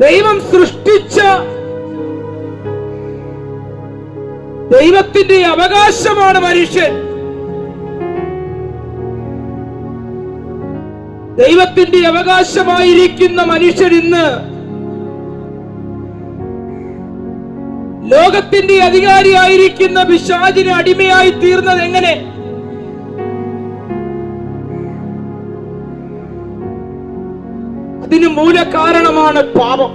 ദൈവം സൃഷ്ടിച്ച ദൈവത്തിന്റെ അവകാശമാണ് മനുഷ്യൻ. ദൈവത്തിന്റെ അവകാശമായിരിക്കുന്ന മനുഷ്യൻ ഇന്ന് ലോകത്തിന്റെ അധികാരിയായിരിക്കുന്ന പിശാചിന് അടിമയായി തീർന്നത് എങ്ങനെ? അതിന് മൂലകാരണമാണ് പാപം.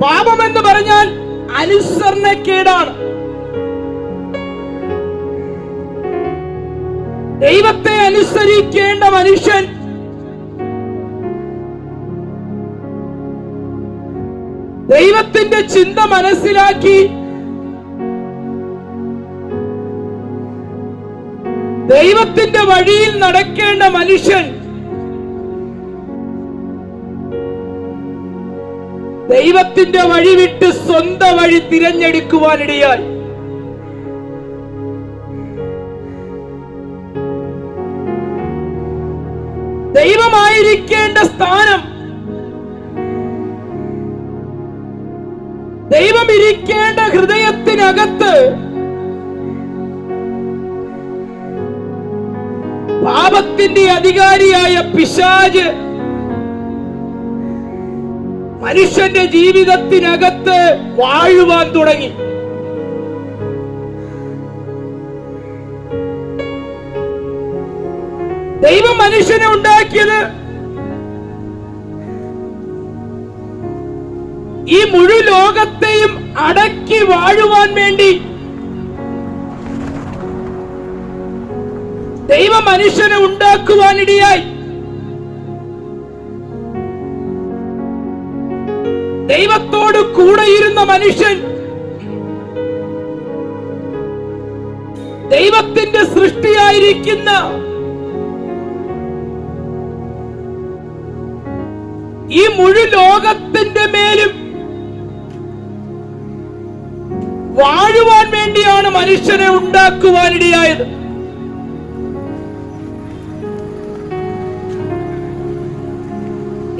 പാപം എന്ന് പറഞ്ഞാൽ അനുസരണക്കേടാണ് ദൈവത്തെ അനുസരിക്കേണ്ട മനുഷ്യൻ ദൈവത്തിന്റെ ചിന്ത മനസ്സിലാക്കി ദൈവത്തിന്റെ വഴിയിൽ നടക്കേണ്ട മനുഷ്യൻ ദൈവത്തിന്റെ വഴി വിട്ട് സ്വന്തം വഴി തിരഞ്ഞെടുക്കുവാനിടയായി. ദൈവമായിരിക്കേണ്ട സ്ഥാനം ദൈവം ഇരിക്കേണ്ട ഹൃദയത്തിനകത്ത് പാപത്തിന്റെ അധികാരിയായ പിശാജ് മനുഷ്യന്റെ ജീവിതത്തിനകത്ത് വാഴുവാൻ തുടങ്ങി. ദൈവം മനുഷ്യനെ ഉണ്ടാക്കിയത് ഈ മുഴു ലോകത്തെയും അടക്കി വാഴുവാൻ വേണ്ടി ദൈവം മനുഷ്യനെ ഉണ്ടാക്കുവാനിടയായി. ദൈവത്തോട് കൂടെയിരുന്ന മനുഷ്യൻ ദൈവത്തിന്റെ സൃഷ്ടിയായിരിക്കുന്ന ഈ മുഴു ലോകത്തിന്റെ മേലും വാഴുവാൻ വേണ്ടിയാണ് മനുഷ്യനെ ഉണ്ടാക്കുവാനിടയായത്.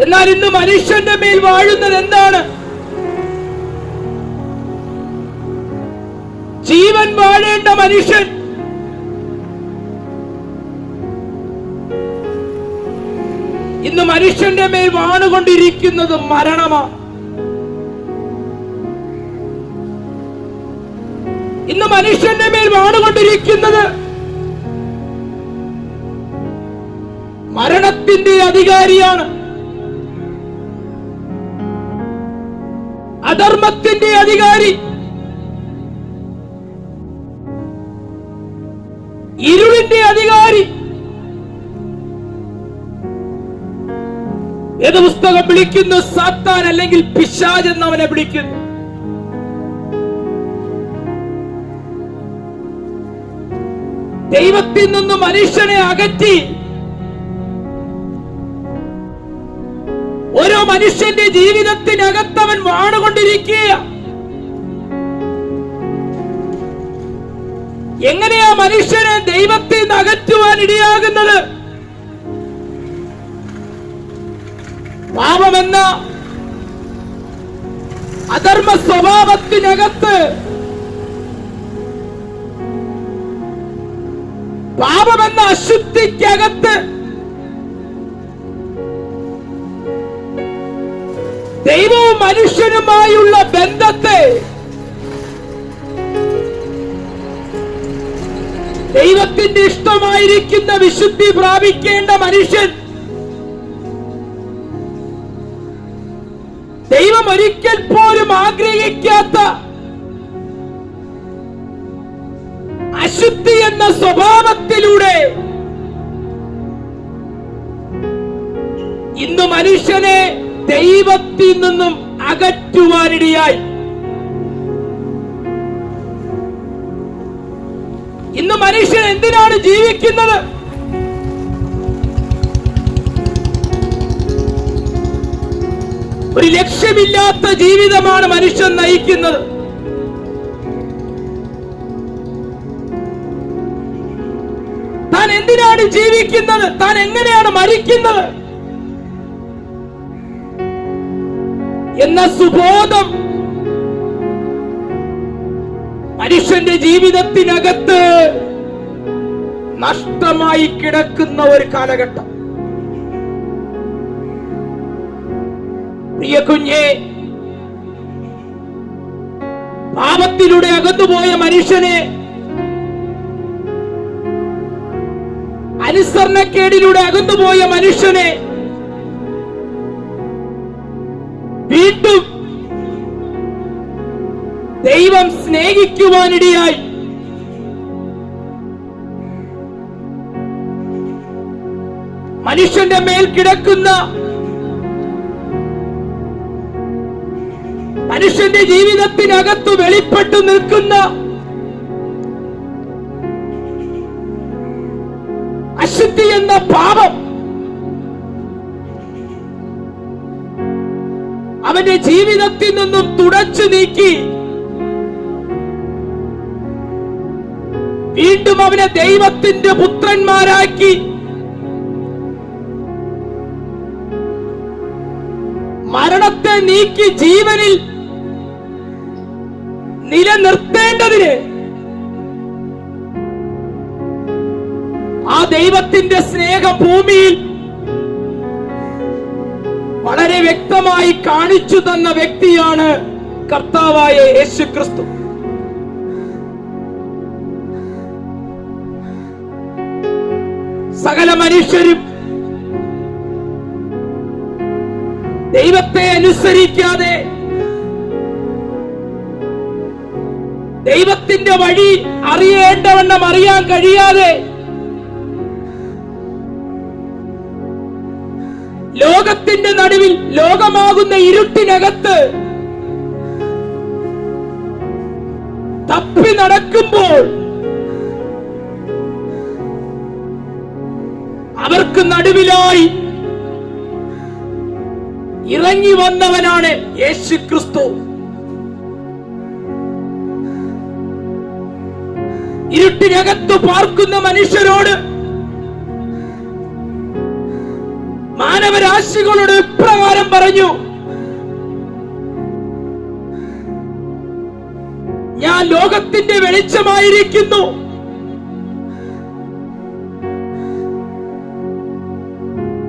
എന്നാൽ ഇന്ന് മനുഷ്യന്റെ മേൽ വാഴുന്നത് എന്താണ്? ജീവൻ വാഴേണ്ട മനുഷ്യൻ. ഇന്ന് മനുഷ്യന്റെ മേൽ വാണുകൊണ്ടിരിക്കുന്നത് മരണമാണ് ഇന്ന് മനുഷ്യന്റെ മേൽ വാണുകൊണ്ടിരിക്കുന്നത് മരണത്തിന്റെ അധികാരിയാണ്. അധർമ്മത്തിന്റെ അധികാരി. ഇരുളിന്റെ അധികാരി. ഏത് പുസ്തകം വിളിക്കുന്നു? സാത്താൻ അല്ലെങ്കിൽ പിശാജ് എന്ന് അവനെ വിളിക്കുന്നു. ദൈവത്തിൽ നിന്ന് മനുഷ്യനെ അകറ്റി മനുഷ്യന്റെ ജീവിതത്തിനകത്തവൻ വാണുകൊണ്ടിരിക്കുക. എങ്ങനെയാ മനുഷ്യനെ ദൈവത്തിൽ നിന്ന് അകറ്റുവാൻ ഇടയാകുന്നത്? പാപമെന്ന അധർമ്മ സ്വഭാവത്തിനകത്ത് പാപമെന്ന അശുദ്ധിക്കകത്ത് ദൈവവും മനുഷ്യനുമായുള്ള ബന്ധത്തെ ദൈവത്തിന്റെ ഇഷ്ടമായിരിക്കുന്ന വിശുദ്ധി പ്രാപിക്കേണ്ട മനുഷ്യൻ ദൈവം ഒരിക്കൽ പോലും ആഗ്രഹിക്കാത്ത അശുദ്ധി എന്ന സ്വഭാവത്തിലൂടെ ഇന്ന് മനുഷ്യനെ ദൈവത്തിൽ നിന്നും അകറ്റുവാനിടയായി. ഇന്ന് മനുഷ്യൻ എന്തിനാണ് ജീവിക്കുന്നത്? ഒരു ലക്ഷ്യമില്ലാത്ത ജീവിതമാണ് മനുഷ്യൻ നയിക്കുന്നത്. താൻ എന്തിനാണ് ജീവിക്കുന്നത്? താൻ എങ്ങനെയാണ് മരിക്കുന്നത്? എന്ന സുബോധം മനുഷ്യന്റെ ജീവിതത്തിനകത്ത് നഷ്ടമായി കിടക്കുന്ന ഒരു കാലഘട്ടം. പ്രിയ കുഞ്ഞെ പാപത്തിലൂടെ അകന്നുപോയ മനുഷ്യനെ അനുസരണക്കേടിലൂടെ അകന്നുപോയ മനുഷ്യനെ വീണ്ടും ദൈവം സ്നേഹിക്കുവാനിടയായി. മനുഷ്യന്റെ മേൽ കിടക്കുന്ന മനുഷ്യന്റെ ജീവിതത്തിനകത്ത് വെളിപ്പെട്ടു നിൽക്കുന്ന അശുദ്ധി എന്ന പാപം അവന്റെ ജീവിതത്തിൽ നിന്നും തുടച്ചു നീക്കി. വീണ്ടും അവനെ ദൈവത്തിന്റെ പുത്രന്മാരാക്കി. മരണത്തെ നീക്കി ജീവനിൽ നിലനിർത്തേണ്ടതിന് ആ ദൈവത്തിന്റെ സ്നേഹം ഭൂമിയിൽ വളരെ വ്യക്തമായി കാണിച്ചു തന്ന വ്യക്തിയാണ് കർത്താവായ യേശു ക്രിസ്തു സകല മനുഷ്യരും ദൈവത്തെ അനുസരിക്കാതെ ദൈവത്തിന്റെ വഴി അറിയേണ്ടവണ്ണം അറിയാൻ കഴിയാതെ ലോകത്തിന്റെ നടുവിൽ ലോകമാകുന്ന ഇരുട്ടിനകത്ത് തപ്പി നടക്കുമ്പോൾ അവർക്ക് നടുവിലായി ഇറങ്ങി വന്നവനാണ് യേശു ക്രിസ്തു. ഇരുട്ടിനകത്ത് പാർക്കുന്ന മനുഷ്യരോട് മാനവരാശികളോട് ഇപ്രകാരം പറഞ്ഞു. ഞാൻ ലോകത്തിന്റെ വെളിച്ചമായിരിക്കുന്നു.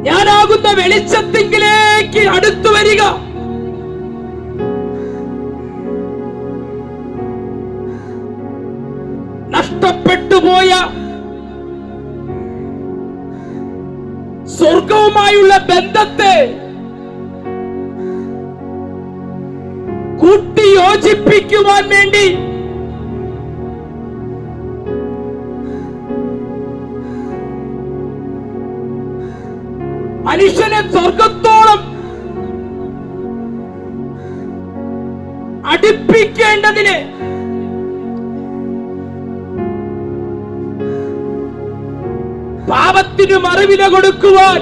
ഞാനാകുന്ന വെളിച്ചത്തിങ്കിലേക്ക് അടുത്തു വരിക. സ്വർഗവുമായുള്ള ബന്ധത്തെ കൂട്ടിയോജിപ്പിക്കുവാൻ വേണ്ടി മനുഷ്യനെ സ്വർഗത്തോളം അടുപ്പിക്കേണ്ടതിന് പാപത്തിന് മറവില കൊടുക്കുവാൻ.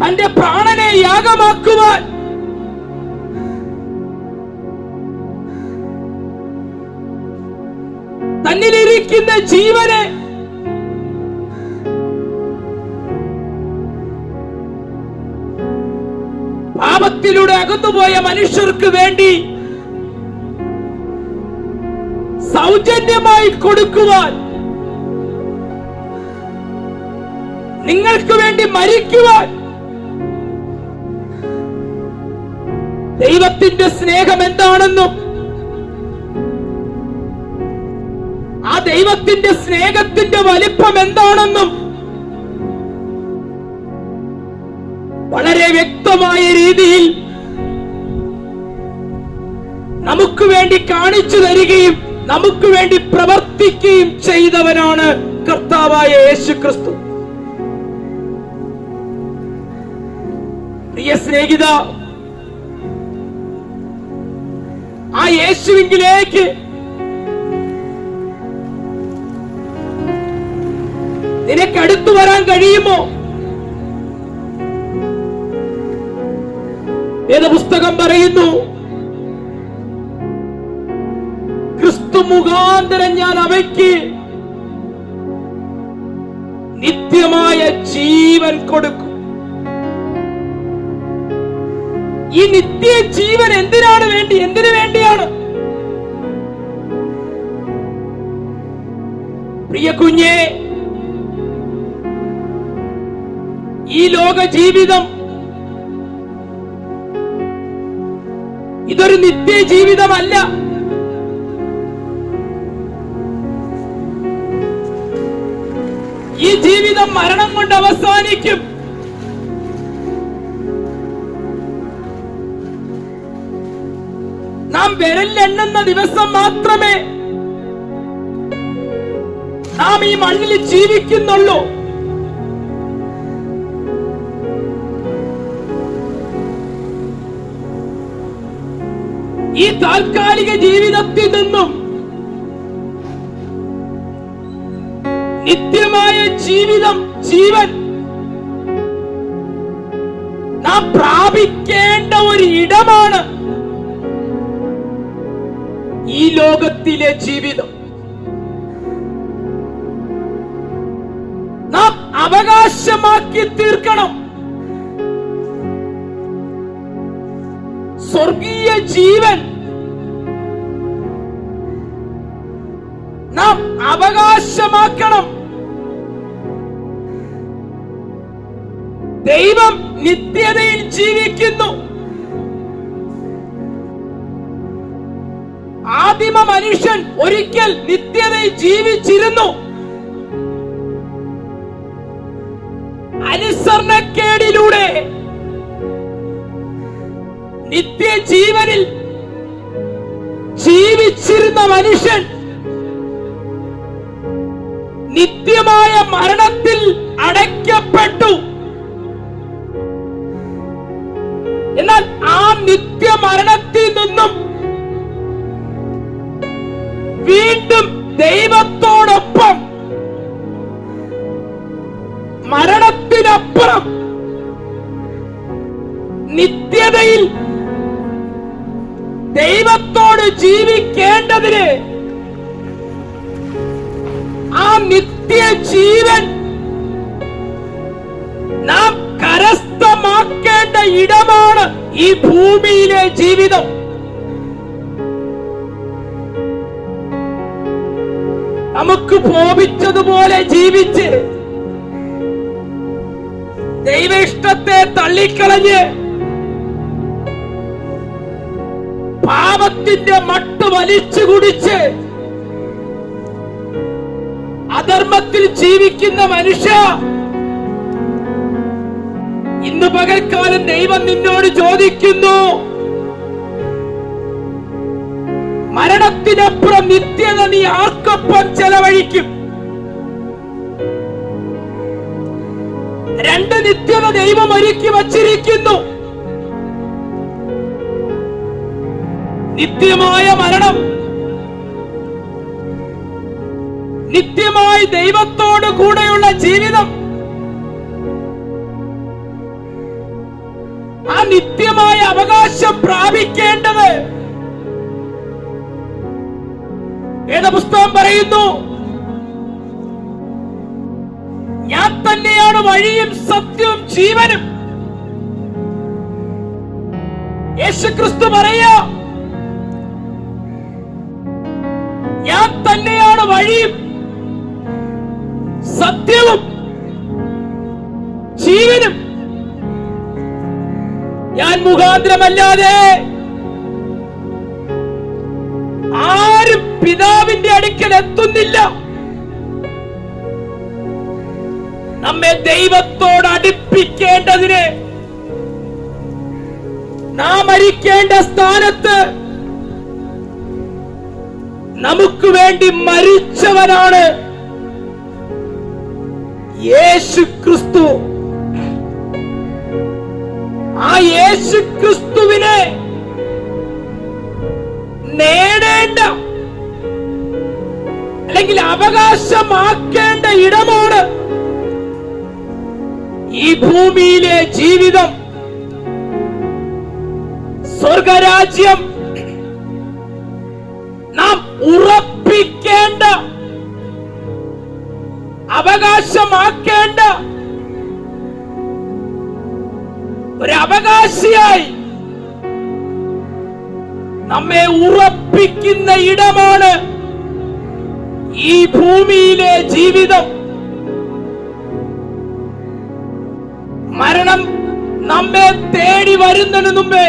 തന്റെ പ്രാണനെ യാഗമാക്കുവാൻ. തന്നിലിരിക്കുന്ന ജീവനെ പാപത്തിലൂടെ അകന്നുപോയ മനുഷ്യർക്ക് വേണ്ടി സൗജന്യമായി കൊടുക്കുവാൻ. നിങ്ങൾക്ക് വേണ്ടി മരിക്കുവാൻ. ദൈവത്തിന്റെ സ്നേഹം എന്താണെന്നും ആ ദൈവത്തിന്റെ സ്നേഹത്തിന്റെ വലിപ്പം എന്താണെന്നും വളരെ വ്യക്തമായ രീതിയിൽ നമുക്ക് വേണ്ടി കാണിച്ചു തരികയും നമുക്ക് വേണ്ടി പ്രവർത്തിക്കുകയും ചെയ്തവനാണ് കർത്താവായ യേശു ക്രിസ്തു പ്രിയ സ്നേഹിത ആ യേശുവിങ്കിലേക്ക് നിനക്ക് അടുത്തു വരാൻ കഴിയുമോ? വേദപുസ്തകം പറയുന്നു ക്രിസ്തു മുഖാന്തരം ഞാൻ അവയ്ക്ക് നിത്യമായ ജീവൻ കൊടുക്കും. ഈ നിത്യ ജീവൻ എന്തിനാണ് വേണ്ടി എന്തിനു വേണ്ടിയാണ്? പ്രിയ കുഞ്ഞേ ഈ ലോക ജീവിതം ഇതൊരു നിത്യ ജീവിതമല്ല. ഈ ജീവിതം മരണം കൊണ്ട് അവസാനിക്കും. നാം വിരലെണ്ണുന്ന ദിവസം മാത്രമേ നാം ഈ മണ്ണിൽ ജീവിക്കുന്നുള്ളൂ. ഈ താൽക്കാലിക ജീവിതത്തിൽ നിന്നും നിത്യമായ ജീവിതം ജീവൻ നാം പ്രാപിക്കേണ്ട ഒരു ഇടമാണ് ലോകത്തിലെ ജീവിതം. നാം അവകാശമാക്കി തീർക്കണം. സ്വർഗീയ ജീവൻ. നാം അവകാശമാക്കണം. ദൈവം നിത്യതയിൽ ജീവിക്കുന്നു. ആദിമ മനുഷ്യൻ ഒരിക്കൽ നിത്യതയിൽ ജീവിച്ചിരുന്നു. അനുസരണക്കേടിലൂടെ നിത്യജീവനിൽ ജീവിച്ചിരുന്ന മനുഷ്യൻ നിത്യമായ മരണത്തിൽ അടയ്ക്കപ്പെട്ടു. എന്നാൽ ആ നിത്യമരണത്തിൽ നിന്നും വീണ്ടും ദൈവത്തോടൊപ്പം. മരണത്തിനപ്പുറം നിത്യതയിൽ ദൈവത്തോട് ജീവിക്കേണ്ടതിന് ആ നിത്യ ജീവൻ നാം കരസ്ഥമാക്കേണ്ട ഇടമാണ് ഈ ഭൂമിയിലെ ജീവിതം. നമുക്ക് പോപിച്ചതുപോലെ ജീവിച്ച് ദൈവ ഇഷ്ടത്തെ തള്ളിക്കളഞ്ഞ് പാപത്തിന്റെ മട്ട് വലിച്ചു കുടിച്ച് അധർമ്മത്തിൽ ജീവിക്കുന്ന മനുഷ്യ ഇന്ന് പകൽക്കാലം ദൈവം നിന്നോട് ചോദിക്കുന്നു. മരണത്തിനപ്പുറം നിത്യത നീ ആർക്കൊപ്പം ചെലവഴിക്കും? രണ്ട് നിത്യത ദൈവം ഒരുക്കി വച്ചിരിക്കുന്നു. നിത്യമായ മരണം. നിത്യമായി ദൈവത്തോട് കൂടെയുള്ള ജീവിതം. ആ നിത്യമായ അവകാശം പ്രാപിക്കേണ്ടത് വേദപുസ്തകം പറയുന്നു ഞാൻ തന്നെയാണ് വഴിയും സത്യവും ജീവനും. യേശുക്രിസ്തു പറയാ ഞാൻ തന്നെയാണ് വഴിയും സത്യവും ജീവനും. ഞാൻ മുഖാന്തരമല്ലാതെ അടുക്കൽ എത്തുന്നില്ല. നമ്മെ ദൈവത്തോട് അടുപ്പിക്കേണ്ടതിന് നാം മരിക്കേണ്ട സ്ഥാനത്ത് നമുക്ക് വേണ്ടി മരിച്ചവനാണ് യേശു ക്രിസ്തു. ആ യേശു ക്രിസ്തുവിനെ അല്ലെങ്കിൽ അവകാശമാക്കേണ്ട ഇടമാണ് ഈ ഭൂമിയിലെ ജീവിതം. സ്വർഗരാജ്യം നാം ഉറപ്പിക്കേണ്ട അവകാശമാക്കേണ്ട ഒരു അവകാശിയായി നമ്മെ ഉറപ്പിക്കുന്ന ഇടമാണ് ഈ ഭൂമിയിലെ ജീവിതം. മരണം നമ്മെ തേടി വരുന്നതിന് മുമ്പേ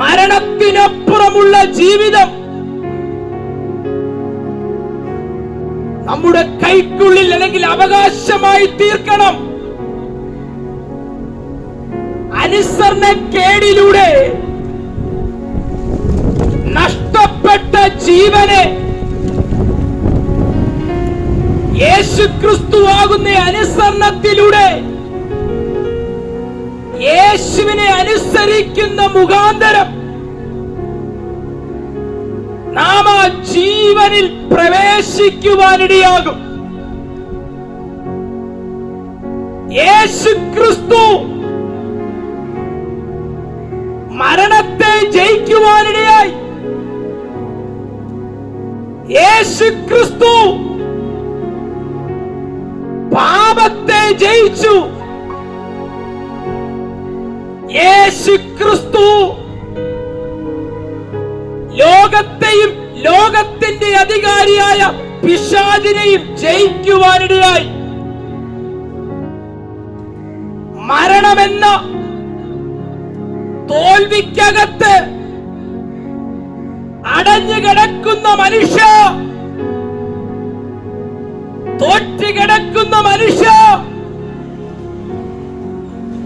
മരണത്തിനപ്പുറമുള്ള ജീവിതം നമ്മുടെ കൈക്കുള്ളിൽ അല്ലെങ്കിൽ അവകാശമായി തീർക്കണം. അനുസരണക്കേടിലൂടെ നഷ്ടപ്പെട്ട ജീവനെ യേശു ക്രിസ്തുവാകുന്ന അനുസരണത്തിലൂടെ യേശുവിനെ അനുസരിക്കുന്ന മുഖാന്തരം നാം ആ ജീവനിൽ പ്രവേശിക്കുവാനിടയാകും. യേശു ക്രിസ്തു മരണത്തെ ജയിക്കുവാനിടയായി. യേശു ക്രിസ്തു പാപത്തെ ജയിച്ചു. യേശു ക്രിസ്തു ലോകത്തെയും ലോകത്തിന്റെ അധികാരിയായ പിശാചിനെയും ജയിക്കുവാനിടയായി. മരണമെന്ന തോൽവിക്കകത്ത് അടഞ്ഞു കിടക്കുന്ന മനുഷ്യ. തോറ്റു കിടക്കുന്ന മനുഷ്യ.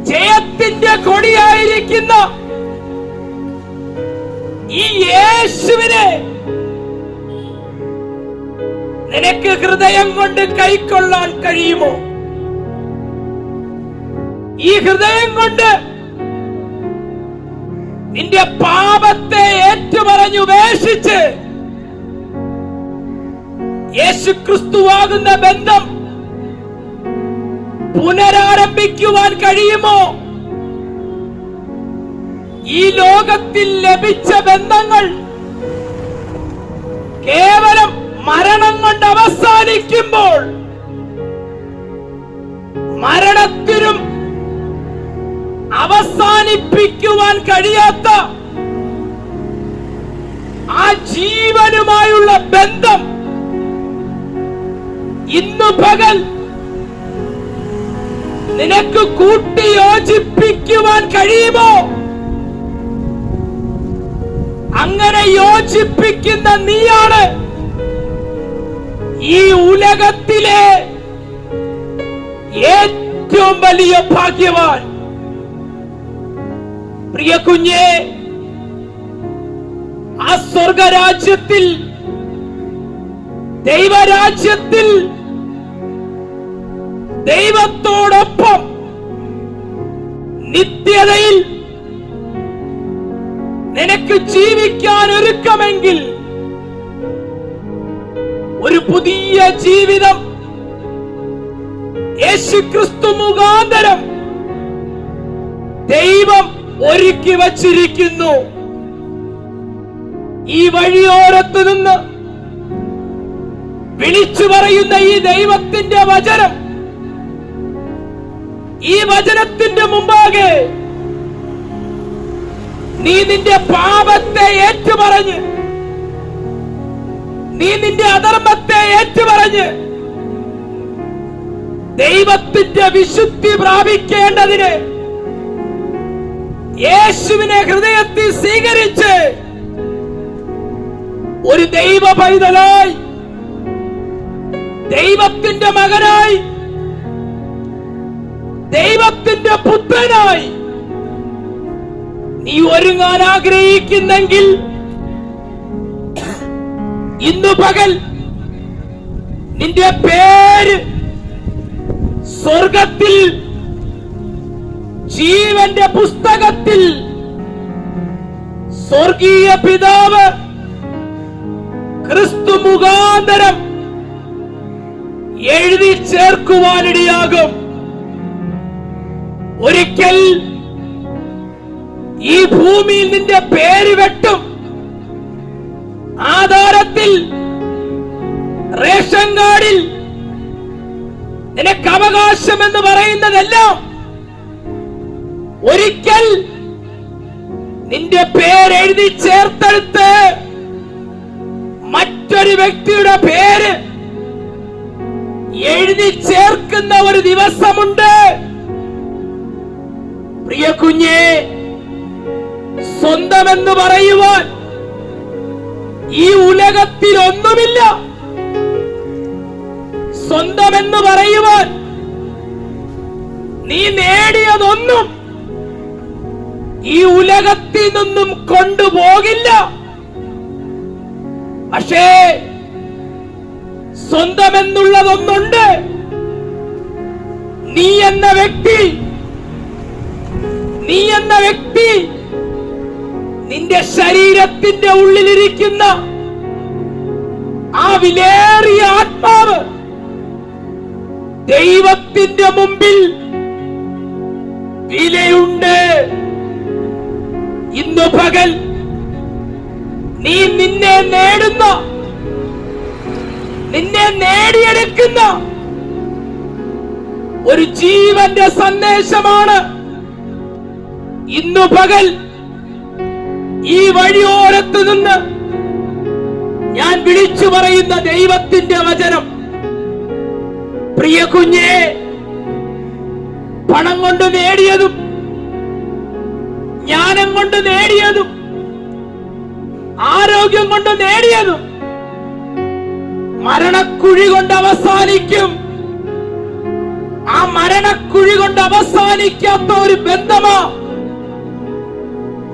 ജയത്തിന്റെ കൊടിയായിരിക്കുന്ന ഈ യേശുവിനെ നിനക്ക് ഹൃദയം കൊണ്ട് കൈക്കൊള്ളാൻ കഴിയുമോ? ഈ ഹൃദയം കൊണ്ട് നിന്റെ പാപത്തെ ഏറ്റുപറഞ്ഞു ഉപേക്ഷിച്ച് യേശു ക്രിസ്തുവാകുന്ന ബന്ധം പുനരാരംഭിക്കുവാൻ കഴിയുമോ? ഈ ലോകത്തിൽ ലഭിച്ച ബന്ധങ്ങൾ കേവലം മരണം കൊണ്ട് അവസാനിക്കുമ്പോൾ മരണത്തിനും അവസാനിപ്പിക്കുവാൻ കഴിയാത്ത ആ ജീവനുമായുള്ള ബന്ധം ഇന്ന് പകൽ നിനക്ക് കൂട്ടി യോജിപ്പിക്കുവാൻ കഴിയുമോ? അങ്ങനെ യോജിപ്പിക്കുന്ന നീയാണ് ഈ ഉലകത്തിലെ ഏറ്റവും വലിയ ഭാഗ്യവാൻ. പ്രിയ കുഞ്ഞെ ആ സ്വർഗരാജ്യത്തിൽ ദൈവരാജ്യത്തിൽ ദൈവത്തോടൊപ്പം നിത്യതയിൽ നിനക്ക് ജീവിക്കാൻ ഒരുക്കമെങ്കിൽ ഒരു പുതിയ ജീവിതം യേശുക്രിസ്തു മുഖാന്തരം ദൈവം ഒരുക്കി വച്ചിരിക്കുന്നു. ഈ വഴിയോരത്ത് നിന്ന് വിളിച്ചു പറയുന്ന ഈ ദൈവത്തിന്റെ വചനം ഈ വചനത്തിന്റെ മുമ്പാകെ നീ നിന്റെ പാപത്തെ ഏറ്റുപറഞ്ഞ് നീ നിന്റെ അധർമ്മത്തെ ഏറ്റുപറഞ്ഞ് ദൈവത്തിന്റെ വിശുദ്ധി പ്രാപിക്കേണ്ടതിന് യേശുവിനെ ഹൃദയത്തിൽ സ്വീകരിച്ച് ഒരു ദൈവ പൈതലായി ദൈവത്തിന്റെ മകനായി ദൈവത്തിന്റെ പുത്രനായി നീ ഒരുങ്ങാൻ ആഗ്രഹിക്കുന്നെങ്കിൽ ഇന്ന് പകൽ നിന്റെ പേര് സ്വർഗത്തിൽ ജീവന്റെ പുസ്തകത്തിൽ സ്വർഗീയ പിതാവ് ക്രിസ്തു മുഖാന്തരം എഴുതി ചേർക്കുവാനിടയാകും. ഒരിക്കൽ ഈ ഭൂമിയിൽ നിന്റെ പേര് വെട്ടും. ആധാരത്തിൽ റേഷൻ കാർഡിൽ നിനക്ക് അവകാശം എന്ന് പറയുന്നതെല്ലാം ഒരിക്കൽ നിന്റെ പേരെഴുതി ചേർത്തെടുത്ത് മറ്റൊരു വ്യക്തിയുടെ പേര് എഴുതി ചേർക്കുന്ന ഒരു ദിവസമുണ്ട്. പ്രിയ കുഞ്ഞെ സ്വന്തമെന്ന് പറയുവാൻ ഈ ഉലകത്തിൽ ഒന്നുമില്ല. സ്വന്തമെന്ന് പറയുവാൻ നീ നേടിയതൊന്നും ഈ ഉലകത്തിൽ നിന്നും കൊണ്ടുപോകില്ല. പക്ഷേ സ്വന്തമെന്നുള്ളതൊന്നുണ്ട്. നീ എന്ന വ്യക്തി നീ എന്ന വ്യക്തി നിന്റെ ശരീരത്തിന്റെ ഉള്ളിലിരിക്കുന്ന ആ വിലേറിയ ആത്മാവ് ദൈവത്തിന്റെ മുമ്പിൽ വിലയുണ്ട്. ഇന്നു പകൽ നീ നിന്നെ നേടുന്ന നിന്നെ നേടിയെടുക്കുന്ന ഒരു ജീവന്റെ സന്ദേശമാണ് ഇന്നു പകൽ ഈ വഴിയോരത്ത് നിന്ന് ഞാൻ വിളിച്ചു പറയുന്ന ദൈവത്തിന്റെ വചനം. പ്രിയ കുഞ്ഞെ പണം കൊണ്ട് നേടിയതും ജ്ഞാനം കൊണ്ട് നേടിയതും ആരോഗ്യം കൊണ്ട് നേടിയതും മരണക്കുഴി കൊണ്ട് അവസാനിക്കും. ആ മരണക്കുഴി കൊണ്ട് അവസാനിക്കാത്ത ഒരു ബന്ധമാ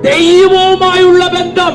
ദൈവവുമായുള്ള ബന്ധം.